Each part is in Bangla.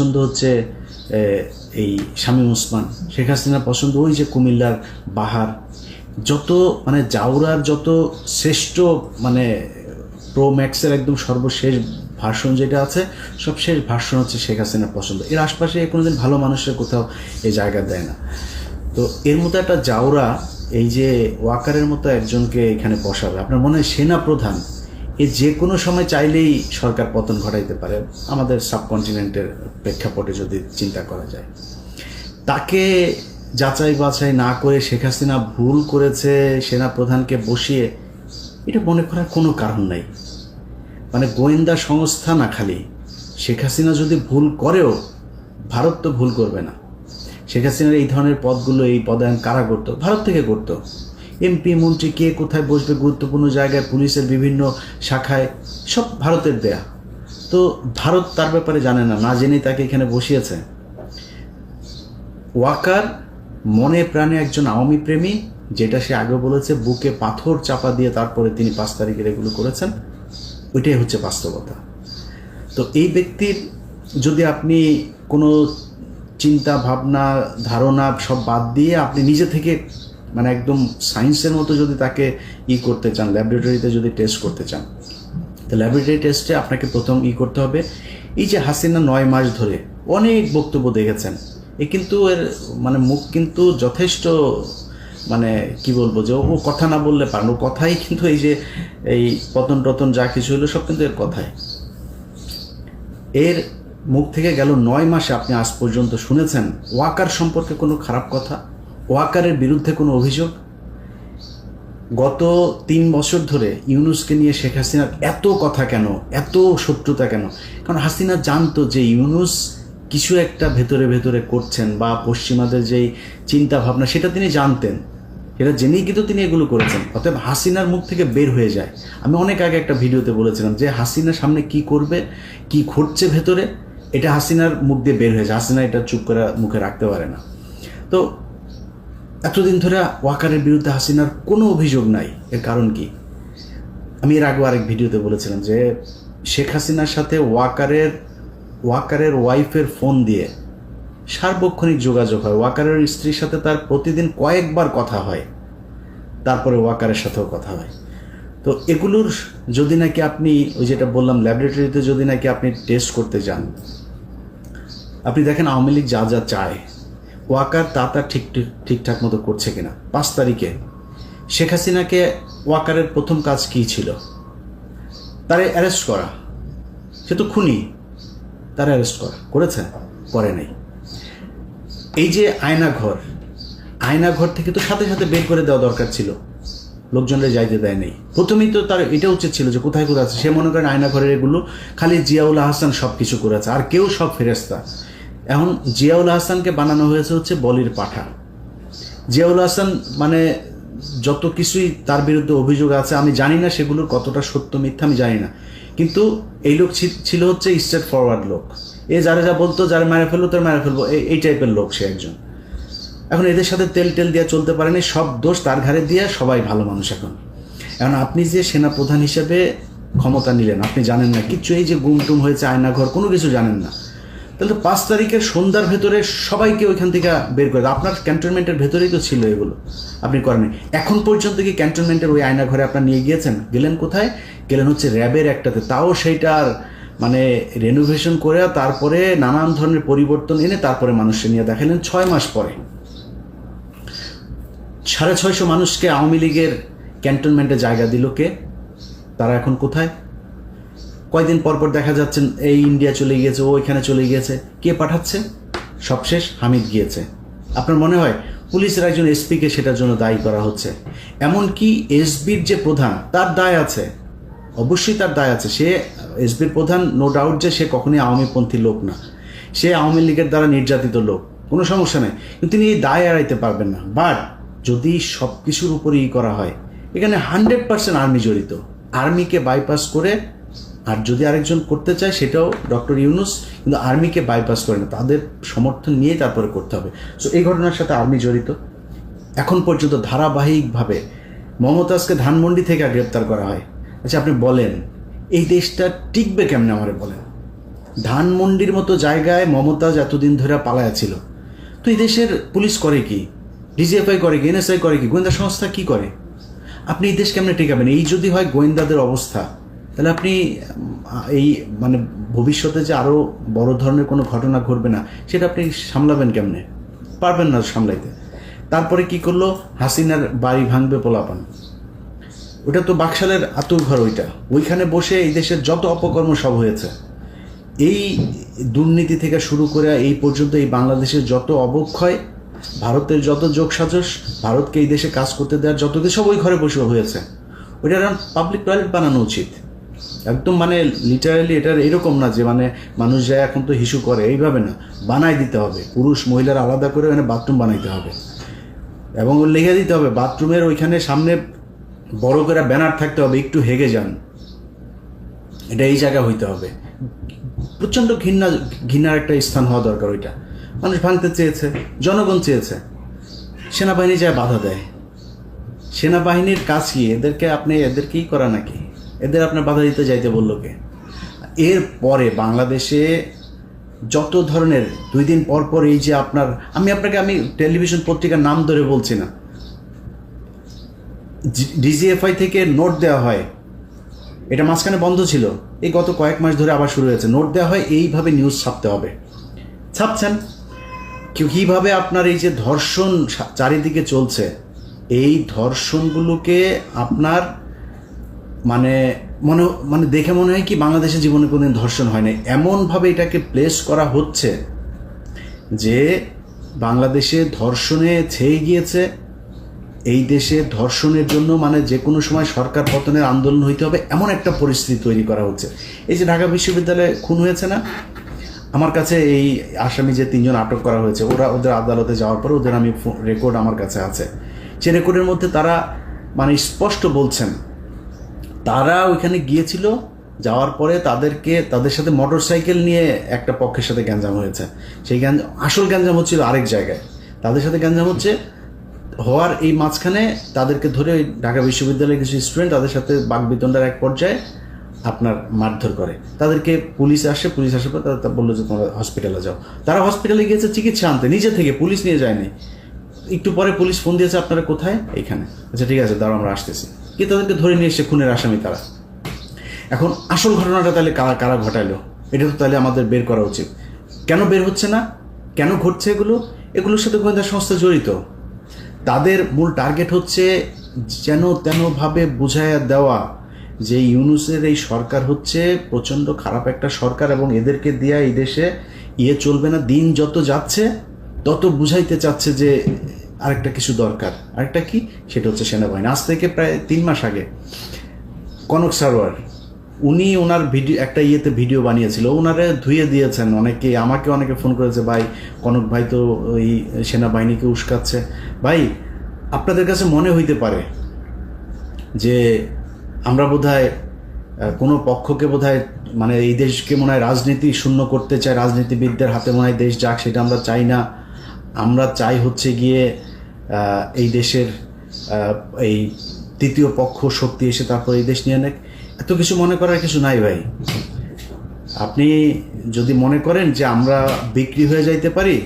পছন্দ হচ্ছে এই শামীম ওসমান। শেখ হাসিনার পছন্দ ওই যে কুমিল্লার বাহার। যত মানে জাউরার যত শ্রেষ্ঠ মানে প্রো ম্যাক্সের একদম সর্বশেষ ভার্সন যেটা আছে, সব শেষ ভার্সন হচ্ছে শেখ হাসিনার পছন্দ। এর আশপাশে কোনোদিন ভালো মানুষের কোথাও এই জায়গা দেয় না। তো এর মতো একটা জাউরা এই যে ওয়াকারের মতো একজনকে এখানে বসাবে। আপনার মনে হয় সেনা প্রধান এ যে কোনো সময় চাইলেই সরকার পতন ঘটাইতে পারে, আমাদের সাবকন্টিনেন্টের প্রেক্ষাপটে যদি চিন্তা করা যায়। তাকে যাচাই বাছাই না করে শেখ হাসিনা ভুল করেছে সেনা প্রধানকে বসিয়ে, এটা মনে করার কোনো কারণ নাই। মানে গোয়েন্দা সংস্থা না খালি, শেখ হাসিনা যদি ভুল করেও, ভারত তো ভুল করবে না। শেখ হাসিনার এই ধরনের পদগুলো, এই পদায়ন কারা করতো? ভারত থেকে করতো। এমপি, মন্ত্রী কে কোথায় বসবে গুরুত্বপূর্ণ জায়গায়, পুলিশের বিভিন্ন শাখায়, সব ভারতের দেয়া। তো ভারত তার ব্যাপারে জানে না না জেনেই তাকে এখানে বসিয়েছে। ওয়াকার মনে প্রাণে একজন আওয়ামী প্রেমী, যেটা সে আগে বলেছে, বুকে পাথর চাপা দিয়ে তারপরে তিনি পাঁচ তারিখের এগুলো করেছেন, ওইটাই হচ্ছে বাস্তবতা। তো এই ব্যক্তির যদি আপনি কোনো চিন্তা, ভাবনা, ধারণা সব বাদ দিয়ে আপনি নিজে থেকে মানে একদম সায়েন্সের মতো যদি তাকে ই করতে চান ল্যাবরেটরিতে যদি টেস্ট করতে চান, তো ল্যাবরেটরি টেস্টে আপনাকে প্রথম ই করতে হবে। এই যে হাসিনা নয় মাস ধরে অনেক বক্তব্য দেখেছেন, এ কিন্তু এর মানে মুখ কিন্তু যথেষ্ট মানে কি বলব যে ও কথা না বললে পারেন ও কথাই কিন্তু এই যে এই পতন টতন যা কিছু হলো সব কিন্তু এর কথাই। এর মুখ থেকে গেল নয় মাসে আপনি আজ পর্যন্ত শুনেছেন ওয়াকার সম্পর্কে কোনো খারাপ কথা? ওয়াকারের বিরুদ্ধে কোনো অভিযোগ? গত তিন বছর ধরে ইউনুসকে নিয়ে শেখ হাসিনার এত কথা কেন? এত শত্রুতা কেন? কারণ হাসিনা জানতো যে ইউনুস কিছু একটা ভেতরে ভেতরে করছেন বা পশ্চিমাদের যেই চিন্তা ভাবনা সেটা তিনি জানতেন। সেটা জেনেই কিন্তু তিনি এগুলো করেছেন। অতএব হাসিনার মুখ থেকে বের হয়ে যায়। আমি অনেক আগে একটা ভিডিওতে বলেছিলাম যে হাসিনার সামনে কি করবে, কি ঘটছে ভেতরে, এটা হাসিনার মুখ দিয়ে বের হয়ে যায়। হাসিনা এটা চুপ করে মুখে রাখতে পারে না। তো এতদিন ধরে ওয়াকারের বিরুদ্ধে হাসিনার কোনো অভিযোগ নাই। এর কারণ কি? আমি এর আগেও আরেক ভিডিওতে বলেছিলাম যে শেখ হাসিনার সাথে ওয়াকারের ওয়াকারের ওয়াইফের ফোন দিয়ে সার্বক্ষণিক যোগাযোগ হয়। ওয়াকারের স্ত্রীর সাথে তার প্রতিদিন কয়েকবার কথা হয়। তারপরে ওয়াকারের সাথেও কথা হয়। তো এগুলোর যদি নাকি আপনি ওই যেটা বললাম ল্যাবরেটরিতে যদি নাকি আপনি টেস্ট করতে যান, আপনি দেখেন আওয়ামী লীগ যা যা চায় ওয়াকার তা তা ঠিক, ঠিক- ঠিকঠাক মতো করছে কিনা। পাঁচ তারিখে শেখ হাসিনাকে ওয়াকারের প্রথম কাজ কী ছিল? তারে অ্যারেস্ট করা। সে তো খুনি। তারা অ্যারেস্ট করা। করেছে? করে নাই। এই যে আয়না ঘর আয়না ঘর থেকে তো সাথে সাথে বের করে দেওয়া দরকার ছিল। লোকজনরা যাইতে দেয় নেই। প্রথমেই তো তার এটা উচিত ছিল যে কোথায় কোথায় আছে? সে মনে করেন আয়না ঘরের এগুলো, খালি জিয়াউল হাসান সব কিছু করেছে আর কেউ সব ফেরেস্তা এখন জিয়াউল হাসানকে বানানো হয়েছে হচ্ছে বলির পাঠা। জিয়াউল হাসান মানে যত কিছুই তার বিরুদ্ধে অভিযোগ আছে, আমি জানি না সেগুলোর কতটা সত্য মিথ্যা, আমি জানি না। কিন্তু এই লোক ছিল হচ্ছে স্ট্রেট ফরওয়ার্ড লোক। এ যারা যা বলতো, যারা মেরে ফেলব তার মেরে ফেলব। এই- এই টাইপের লোক সে একজন। এখন এদের সাথে তেল টেল দিয়ে চলতে পারেনি সব দোষ তার ঘাড়ে দিয়ে সবাই ভালো মানুষ এখন। এখন আপনি যে সেনা প্রধান হিসেবে ক্ষমতা নিলেন, আপনি জানেন না, কিচ্ছু এই যে গুম টুম হয়েছে, আয়নাঘর, কোনো কিছু জানেন না। তাহলে পাঁচ তারিখের সন্ধ্যার ভেতরে সবাইকে ওইখান থেকে বের করে। আপনার ক্যান্টনমেন্টের ভেতরেই তো ছিল এগুলো। আপনি করেন এখন পর্যন্ত কি ক্যান্টনমেন্টের ওই আয়না ঘরে আপনার নিয়ে গিয়েছেন? গেলেন কোথায়? গেলেন হচ্ছে র্যাবের একটাতে। তাও সেইটার মানে রেনোভেশন করে তারপরে নানান ধরনের পরিবর্তন এনে তারপরে মানুষকে নিয়ে দেখালেন ছয় মাস পরে। সাড়ে ছয়শো মানুষকে আওয়ামী লীগের ক্যান্টনমেন্টে জায়গা দিল কে? তারা এখন কোথায়? কয়দিন পর পর দেখা যাচ্ছে এই ইন্ডিয়া চলে গিয়েছে, ও এখানে চলে গিয়েছে। কে পাঠাচ্ছে? সবশেষ হামিদ গিয়েছে। আপনার মনে হয় পুলিশের একজন এসপিকে সেটার জন্য দায়ী করা হচ্ছে? এমনকি এসবির যে প্রধান, তার দায় আছে। অবশ্যই তার দায় আছে। সে এসবির প্রধান নো ডাউট যে সে কখনোই আওয়ামীপন্থী লোক না। সে আওয়ামী লীগের দ্বারা নির্যাতিত লোক। কোনো সমস্যা নেই। কিন্তু তিনি এই দায় এড়াইতে পারবেন না। বাট যদি সব কিছুর উপরে ই করা হয়, এখানে হান্ড্রেড পার্সেন্ট আর্মি জড়িত। আর্মিকে বাইপাস করে আর যদি আরেকজন করতে চায়, সেটাও ডক্টর ইউনুস কিন্তু আর্মিকে বাইপাস করে না, তাদের সমর্থন নিয়ে তারপরে করতে হবে। সো এই ঘটনার সাথে আর্মি জড়িত। এখন পর্যন্ত ধারাবাহিকভাবে মমতাজকে ধানমন্ডি থেকে গ্রেপ্তার করা হয়। আচ্ছা আপনি বলেন, এই দেশটা টিকবে কেমনে আমারে বলেন? ধানমন্ডির মতো জায়গায় মমতাজ এতদিন ধরে পালায়া ছিল। তো এই দেশের পুলিশ করে কি? ডিজিএফআই করে কি? এনএসআই করে কি? গোয়েন্দা সংস্থা কি করে? আপনি এই দেশ কেমনে টেকাবেন? এই যদি হয় গোয়েন্দাদের অবস্থা। তাহলে আপনি, এই মানে ভবিষ্যতে যে আরও বড় ধরনের কোনো ঘটনা ঘটবে না, সেটা আপনি সামলাবেন কেমনে? পারবেন না সামলাইতে। তারপরে কি করল? হাসিনার বাড়ি ভাঙবে পোলাপান। ওটা তো বাকশালের আতুর ঘর ওইটা। ওইখানে বসে এই দেশের যত অপকর্ম সব হয়েছে। এই দুর্নীতি থেকে শুরু করে এই পর্যন্ত এই বাংলাদেশের যত অবক্ষয়, ভারতের যত যোগসাজশ, ভারতকে এই দেশে কাজ করতে দেওয়ার যত কিছু সব ওই ঘরে বসে হয়েছে। ওইটার পাবলিক টয়লেট বানানো উচিত। একদম মানে লিটারালি এটার এরকম না যে মানে মানুষ যায় এখন তো হিসু করে, এইভাবে না। বানাই দিতে হবে। পুরুষ মহিলার আলাদা করে ওখানে বাথরুম বানাইতে হবে। এবং লেগে দিতে হবে বাথরুমের ওইখানে সামনে বড় করে ব্যানার থাকতে হবে, একটু হেগে যান। এটা এই জায়গা হইতে হবে। প্রচণ্ড ঘৃণা, ঘৃণার একটা স্থান হওয়া দরকার ওইটা। মানুষ ভাঙতে চেয়েছে, জনগণ চেয়েছে। সেনাবাহিনী যায় বাধা দেয়। সেনাবাহিনীর কাজ কি? এদেরকে আপনি, এদেরকেই করা নাকি? এদের আপনার বাধা দিতে যাইতে বলল কে? এর পরে বাংলাদেশে যত ধরনের দুই দিন পর পর এই যে আপনার, আমি আপনাকে, আমি টেলিভিশন পত্রিকার নাম ধরে বলছি না। ডিজিএফআই থেকে নোট দেওয়া হয়। এটা মাঝখানে বন্ধ ছিল। এই গত কয়েক মাস ধরে আবার শুরু হয়েছে। নোট দেওয়া হয়, এইভাবে নিউজ ছাপতে হবে। ছাপছেন? কেউ কীভাবে আপনার এই যে ধর্ষণ চারিদিকে চলছে? এই ধর্ষণগুলোকে আপনার মানে মনে মানে দেখে মনে হয় কি বাংলাদেশের জীবনে কোনোদিন ধর্ষণ হয় নাই এমনভাবে এটাকে প্লেস করা হচ্ছে যে বাংলাদেশে ধর্ষণে ছেয়ে গিয়েছে। এই দেশে ধর্ষণের জন্য মানে যে কোনো সময় সরকার পতনের আন্দোলন হইতে হবে, এমন একটা পরিস্থিতি তৈরি করা হচ্ছে। এই যে ঢাকা বিশ্ববিদ্যালয়ে খুন হয়েছে না? আমার কাছে এই আসামি যে তিনজন আটক করা হয়েছে, ওরা ওদের আদালতে যাওয়ার পর ওদের আমি রেকর্ড আমার কাছে আছে। সে রেকর্ডের মধ্যে তারা মানে স্পষ্ট বলছেন তারা ওইখানে গিয়েছিল, যাওয়ার পরে তাদেরকে, তাদের সাথে মোটর সাইকেল নিয়ে একটা পক্ষের সাথে গ্যাঞ্জাম হয়েছে। সেই গ্যাঞ্জাম আসল গ্যাঞ্জাম হচ্ছিল আরেক জায়গায়। তাদের সাথে গ্যাঞ্জাম হচ্ছে, হওয়ার এই মাঝখানে তাদেরকে ধরে ওই ঢাকা বিশ্ববিদ্যালয়ের কিছু স্টুডেন্ট তাদের সাথে বাগবিতণ্ডার এক পর্যায়ে আপনার মারধর করে। তাদেরকে পুলিশ আসে, পুলিশ আসার পর তারা বলল যে, তোমরা হসপিটালে যাও। তারা হসপিটালে গিয়েছে চিকিৎসা আনতে, নিজে থেকে, পুলিশ নিয়ে যায়নি। একটু পরে পুলিশ ফোন দিয়েছে, আপনারা কোথায়? এইখানে। আচ্ছা ঠিক আছে, দাঁড়াও, আমরা আসতেছি। কি তাদেরকে ধরে নিয়ে এসে খুনের আসামি তারা? এখন আসল ঘটনাটা তাহলে কারা কারা ঘটাইলো এটা তো তাহলে আমাদের বের করা উচিত। কেন বের হচ্ছে না? কেন ঘটছে এগুলো? এগুলোর সাথে গোয়েন্দা সংস্থা জড়িত। তাদের মূল টার্গেট হচ্ছে যেন তেনভাবে বুঝাইয়া দেওয়া যে ইউনুসের এই সরকার হচ্ছে প্রচণ্ড খারাপ একটা সরকার এবং এদেরকে দিয়া এই দেশে ইয়ে চলবে না। দিন যত যাচ্ছে, তত বুঝাইতে চাচ্ছে যে আরেকটা কিছু দরকার। আরেকটা কি? সেটা হচ্ছে সেনাবাহিনী। আজ থেকে প্রায় তিন মাস আগে কনক সারোয়ার উনি ওনার ভিডিও একটা ইয়েতে ভিডিও বানিয়েছিল। ওনারে ধুয়ে দিয়েছেন অনেকে আমাকে অনেকে ফোন করেছে ভাই কনক ভাই তো ওই সেনাবাহিনীকে উস্কাচ্ছে। ভাই আপনাদের কাছে মনে হইতে পারে যে আমরা আহ, কোনো পক্ষকে বোধহয় মানে এই দেশকে মনে হয় রাজনীতি শূন্য করতে চায় রাজনীতিবিদদের হাতে মনে হয় দেশ যাক সেটা আমরা চাই না। আমরা চাই হচ্ছে গিয়ে এই দেশের এই তৃতীয় পক্ষ শক্তি এসে তারপর এই দেশ নিয়ে নেক। এত কিছু মনে করার কিছু নাই ভাই। আপনি যদি মনে করেন যে আমরা বিক্রি হয়ে যাইতে পারি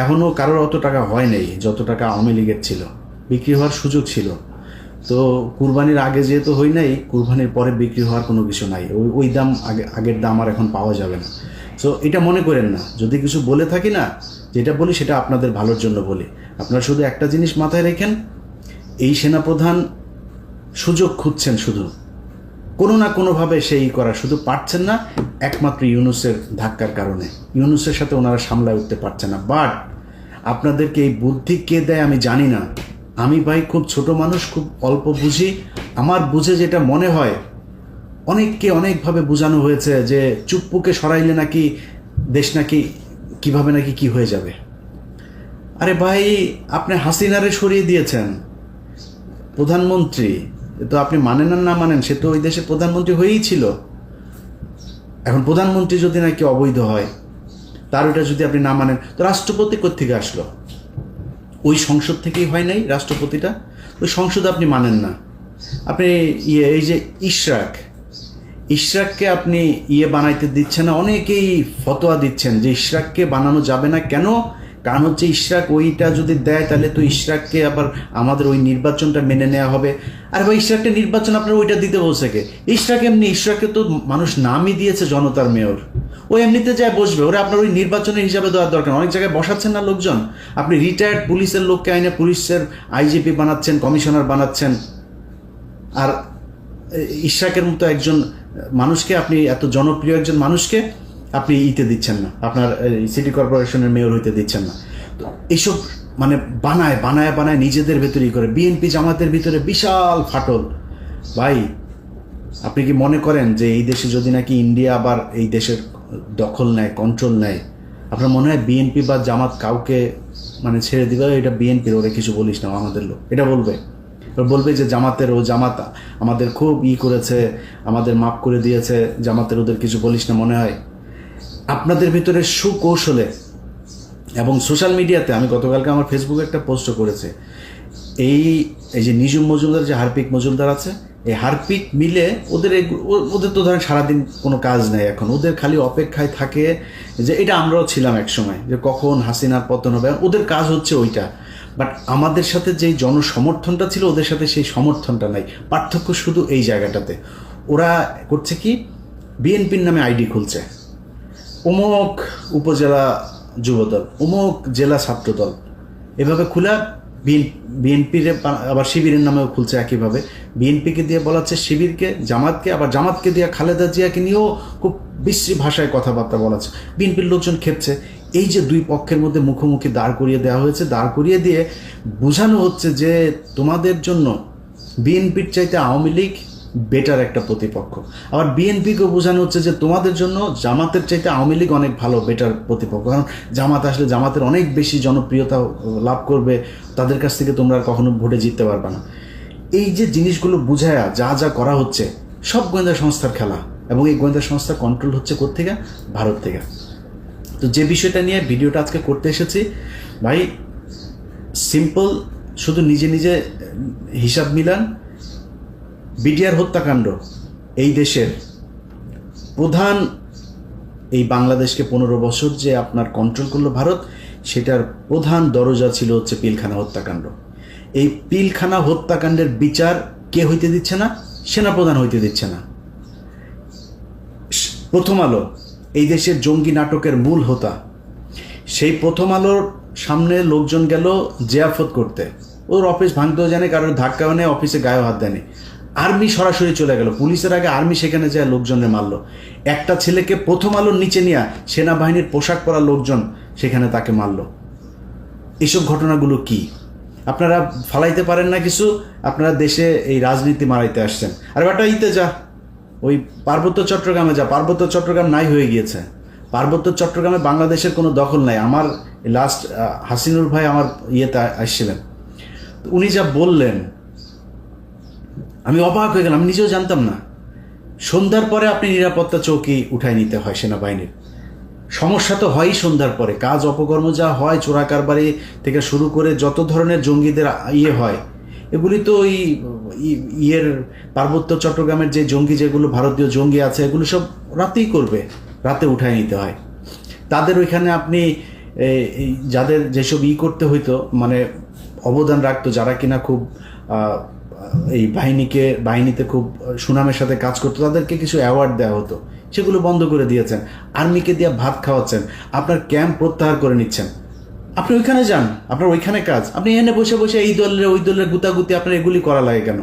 এখনও কারোর অত টাকা হয় নাই, যত টাকা আওয়ামী লীগের ছিল। বিক্রি হওয়ার সুযোগ ছিল। তো কুরবানির আগে যেহেতু হই নাই, কুরবানির পরে বিক্রি হওয়ার কোনো কিছু নাই। ওই ওই দাম আগে, আগের দাম আর এখন পাওয়া যাবে না। সো এটা মনে করেন না। যদি কিছু বলে থাকি না যেটা বলি সেটা আপনাদের ভালোর জন্য বলি। আপনারা শুধু একটা জিনিস মাথায় রেখেন, এই সেনাপ্রধান সুযোগ খুঁজছেন শুধু। কোনো না কোনোভাবে সেই করা শুধু পারছেন না, একমাত্র ইউনুসের ধাক্কার কারণে। ইউনুসের সাথে ওনারা সামলায় উঠতে পারছে না। বাট আপনাদেরকে এই বুদ্ধি কে দেয় আমি জানি না। আমি ভাই খুব ছোট মানুষ, খুব অল্প বুঝি। আমার বুঝে যেটা মনে হয়, অনেককে অনেকভাবে বোঝানো হয়েছে যে চুপ্পুকে সরাইলে নাকি দেশ নাকি কীভাবে নাকি কি হয়ে যাবে? আরে ভাই, আপনি হাসিনারে সরিয়ে দিয়েছেন। প্রধানমন্ত্রী তো আপনি মানেন আর না মানেন, সে তো ওই দেশে প্রধানমন্ত্রী হয়েই ছিল। এখন প্রধানমন্ত্রী যদি নাকি অবৈধ হয়, তার ওটা যদি আপনি না মানেন, তো রাষ্ট্রপতি কোথেকে আসলো? ওই সংসদ থেকেই হয় নাই রাষ্ট্রপতিটা? ওই সংসদ আপনি মানেন না। আপনি ইয়ে এই যে ইশরাক ইশরাককে আপনি ইয়ে বানাইতে দিচ্ছেন না, অনেকেই ফতোয়া দিচ্ছেন যে ইশরাককে বানানো যাবে না। কেন? কারণ হচ্ছে ইশরাক ওইটা যদি দেয়, তাহলে তো ইশরাককে আবার আমাদের ওই নির্বাচনটা মেনে নেওয়া হবে। আর ভাই ইশরাককে নির্বাচন আপনার ওইটা দিতে বলছে কে? ইশরাক এমনি, ইশরাককে তো মানুষ নামই দিয়েছে জনতার মেয়র। ও এমনিতে যায় বসবে, ওরা আপনার ওই নির্বাচনের হিসাবে দেওয়ার দরকার অনেক জায়গায় বসাচ্ছেন না লোকজন। আপনি রিটায়ার্ড পুলিশের লোককে আইনে পুলিশের আইজিপি বানাচ্ছেন কমিশনার বানাচ্ছেন। আর ইশরাকের মতো একজন মানুষকে, আপনি এত জনপ্রিয় একজন মানুষকে আপনি ইতে দিচ্ছেন না। আপনার সিটি কর্পোরেশনের মেয়র হইতে দিচ্ছেন না। তো এইসব মানে বানায় বানায় বানায় নিজেদের ভেতরেই করে। বিএনপি জামাতের ভিতরে বিশাল ফাটল। ভাই, আপনি কি মনে করেন যে এই দেশে যদি নাকি ইন্ডিয়া আবার এই দেশের দখল নেয় কন্ট্রোল নেয়, আপনার মনে হয় বিএনপি বা জামাত কাউকে মানে ছেড়ে দিবে? এটা বিএনপির ওরে কিছু বলিস না, আমাদের লোক। এটা বলবে? বলবে যে জামাতের ও জামাতা, আমাদের খুব ই করেছে, আমাদের মাফ করে দিয়েছে, জামাতের ওদের কিছু বলিস না মনে হয়। আপনাদের ভিতরে সুকৌশলে এবং সোশ্যাল মিডিয়াতে, আমি গতকালকে আমার ফেসবুকে একটা পোস্ট করেছে, এই এই যে নিজুম মজুমদার, যে হারপিক মজুমদার আছে, এই হারপিক মিলে ওদের ওদের তো ধরেন সারাদিন কোনো কাজ নেই এখন, ওদের খালি অপেক্ষায় থাকে যে, এটা আমরাও ছিলাম এক সময় যে কখন হাসিনার পতন হবে, ওদের কাজ হচ্ছে ওইটা। বাট আমাদের সাথে যেই জনসমর্থনটা ছিল, ওদের সাথে সেই সমর্থনটা নাই। পার্থক্য শুধু এই জায়গাটাতে। ওরা করছে কি? বিএনপির নামে আইডি খুলছে। অমুক উপজেলা যুবদল অমুক জেলা ছাত্রদল। এভাবে খোলা বিএনপির আবার শিবিরের নামেও খুলছে একইভাবে। বিএনপিকে দিয়ে বলা হচ্ছে শিবিরকে, জামাতকে, আবার জামাতকে দিয়ে খালেদা জিয়াকে নিয়েও খুব বিশ্রী ভাষায় কথাবার্তা বলা হচ্ছে। বিএনপির লোকজন খেপছে। এই যে দুই পক্ষের মধ্যে মুখোমুখি দাঁড় করিয়ে দেওয়া হয়েছে, দাঁড় করিয়ে দিয়ে বোঝানো হচ্ছে যে তোমাদের জন্য বিএনপির চাইতে আওয়ামী লীগ বেটার একটা প্রতিপক্ষ। আবার বিএনপিকে বোঝানো হচ্ছে যে তোমাদের জন্য জামাতের চাইতে আওয়ামী লীগ অনেক ভালো বেটার প্রতিপক্ষ। কারণ জামাত আসলে জামাতের অনেক বেশি জনপ্রিয়তা লাভ করবে, তাদের কাছ থেকে তোমরা কখনো ভোটে জিততে পারবে না। এই যে জিনিসগুলো বুঝায়া যা যা করা হচ্ছে, সব গোয়েন্দা সংস্থার খেলা। এবং এই গোয়েন্দা সংস্থা কন্ট্রোল হচ্ছে কোত্থেকে? ভারত থেকে। তো যে বিষয়টা নিয়ে ভিডিওটা আজকে করতে এসেছি, ভাই সিম্পল শুধু নিজে নিজে হিসাব মিলান। বিডিআর হত্যাকাণ্ড, এই দেশের প্রধান এই বাংলাদেশকে পনেরো বছর যে আপনার কন্ট্রোল করল ভারত, সেটার প্রধান দরজা ছিল হচ্ছে পিলখানা হত্যাকাণ্ড। এই পিলখানা হত্যাকাণ্ডের বিচার কে হইতে দিচ্ছে না? সেনাপ্রধান হইতে দিচ্ছে না। প্রথম আলো এই দেশের জঙ্গি নাটকের মূল হোতা। সেই প্রথম আলোর সামনে লোকজন গেল জিয়াফত করতে। ওর অফিস ভাঙতেও জানে, কারোর ধাক্কাও নেই অফিসে গায়ে হাত দেয়নি। আর্মি সরাসরি চলে গেল। পুলিশের আগে আর্মি সেখানে যায় লোকজনের মারলো। একটা ছেলেকে প্রথম আলোর নিচে নিয়ে সেনাবাহিনীর পোশাক পরা লোকজন সেখানে তাকে মারলো। এসব ঘটনাগুলো কি? আপনারা ফালাইতে পারেন না কিছু? আপনারা দেশে এই রাজনীতি মারাইতে আসছেন। আর বেটা, ইতে যা। ওই পার্বত্য চট্টগ্রামে যা, পার্বত্য চট্টগ্রাম নাই হয়ে গিয়েছে। পার্বত্য চট্টগ্রামে বাংলাদেশের কোনো দখল নাই। আমার লাস্ট হাসিনুর ভাই আমার ইয়েতে আসছিলেন। উনি যা বললেন, আমি অবাক হয়ে গেলাম, আমি নিজেও জানতাম না। সন্ধ্যার পরে আপনি নিরাপত্তা চৌকি উঠায় নিতে হয় সেনাবাহিনীর। সমস্যা তো হয়ই সন্ধ্যার পরে। কাজ, অপকর্ম যা হয় চোরা কারবারি থেকে শুরু করে যত ধরনের জঙ্গিদের ইয়ে হয়, এগুলি তো ওই ইয়ের পার্বত্য চট্টগ্রামের যে জঙ্গি, যেগুলো ভারতীয় জঙ্গি আছে, এগুলো সব রাতেই করবে। রাতে উঠায় নিতে হয়। তাদের ওইখানে আপনি যাদের যেসব ই করতে হইতো মানে অবদান রাখতো, যারা কিনা খুব এই বাহিনীকে, বাহিনীতে খুব সুনামের সাথে কাজ করতো, তাদেরকে কিছু অ্যাওয়ার্ড দেওয়া হতো। সেগুলো বন্ধ করে দিয়েছেন। আর্মিকে দিয়ে ভাত খাওয়াচ্ছেন। আপনার ক্যাম্প প্রত্যাহার করে নিচ্ছেন। আপনি ওইখানে যান, আপনার ওইখানে কাজ। আপনি এনে বসে বসে এই দলের, ওই দলের গুতাগুতি আপনার এগুলি করা লাগে কেন?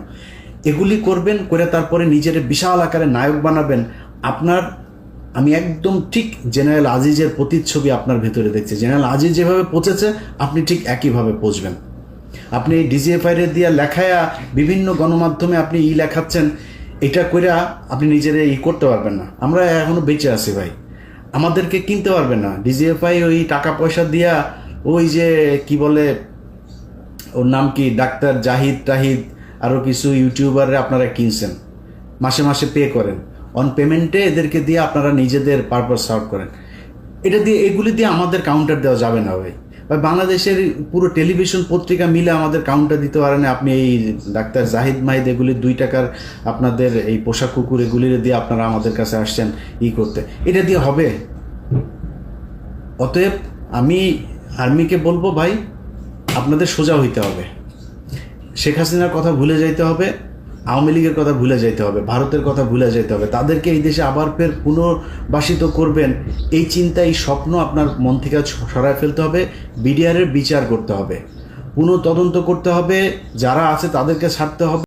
এগুলি করবেন করে তারপরে নিজের বিশাল আকারে নায়ক বানাবেন। আপনার, আমি একদম ঠিক জেনারেল আজিজের প্রতিচ্ছবি আপনার ভেতরে দেখছি। জেনারেল আজিজ যেভাবে পচেছে আপনি ঠিক একইভাবে পচবেন আপনি এই ডিজিএফআই এর দিয়া লেখায়া বিভিন্ন গণমাধ্যমে আপনি ই লেখাচ্ছেন, এটা কইরা আপনি নিজের ই করতে পারবেন না। আমরা এখনও বেঁচে আছি ভাই। আমাদেরকে কিনতে পারবেন না। ডিজিএফআই ওই টাকা পয়সা দিয়া ওই যে কি বলে, ওর নাম কি? ডাক্তার জাহিদ টাহিদ আরও কিছু ইউটিউবাররা আপনারা কিনছেন। মাসে মাসে পে করেন। অন পেমেন্টে এদেরকে দিয়ে আপনারা নিজেদের পারপাস সার্ভ করেন। এটা দিয়ে, এগুলি দিয়ে আমাদের কাউন্টার দেওয়া যাবে না ভাই। বা বাংলাদেশের পুরো টেলিভিশন পত্রিকা মিলে আমাদের কাউন্টার দিতে পারেন আপনি এই ডাক্তার জাহিদ মাহিদ, এগুলি দুই টাকার আপনাদের এই পোশাক কুকুর এগুলি দিয়ে আপনারা আমাদের কাছে আসছেন ই করতে। এটা দিয়ে হবে। অতএব আমি আর্মিকে বলব ভাই, আপনাদের সোজা হইতে হবে। শেখ হাসিনার কথা ভুলে যাইতে হবে, আওয়ামী লীগের কথা ভুলে যাইতে হবে, ভারতের কথা ভুলে যাইতে হবে। তাদেরকে এই দেশে আবার ফের পুনর্বাসিত করবেন, এই চিন্তা এই স্বপ্ন আপনার মন থেকে সরায় ফেলতে হবে, বিডিআরের বিচার করতে হবে। পুনঃ তদন্ত করতে হবে, যারা আছে তাদেরকে ছাড়তে হবে।